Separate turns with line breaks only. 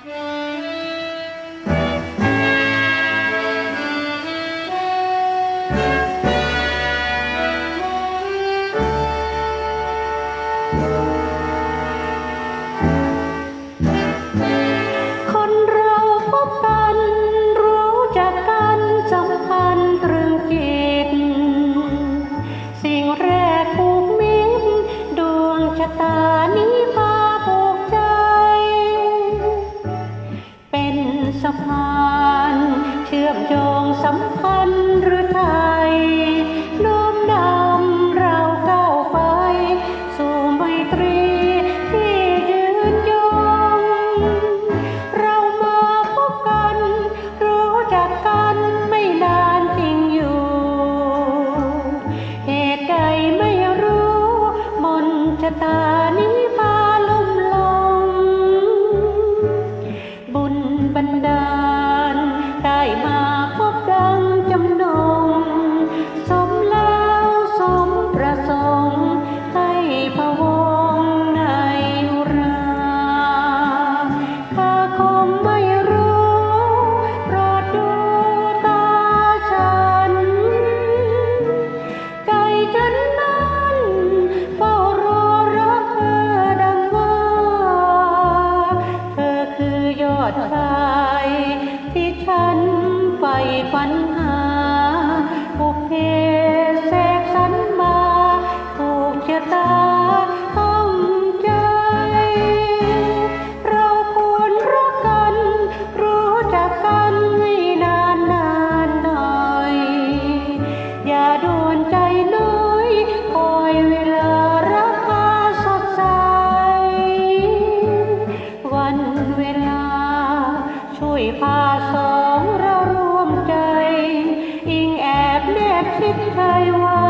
คนเราพบกัน รู้จักกันสัพันตรึงจิต สิ่งแรกผูกมิตรดวงชะตานี้พา สะพาน เชื่อมโยงสัมพันธ์ ช่วยพาสองเราร่วมใจ อิงแอบแนบชิดใจว่า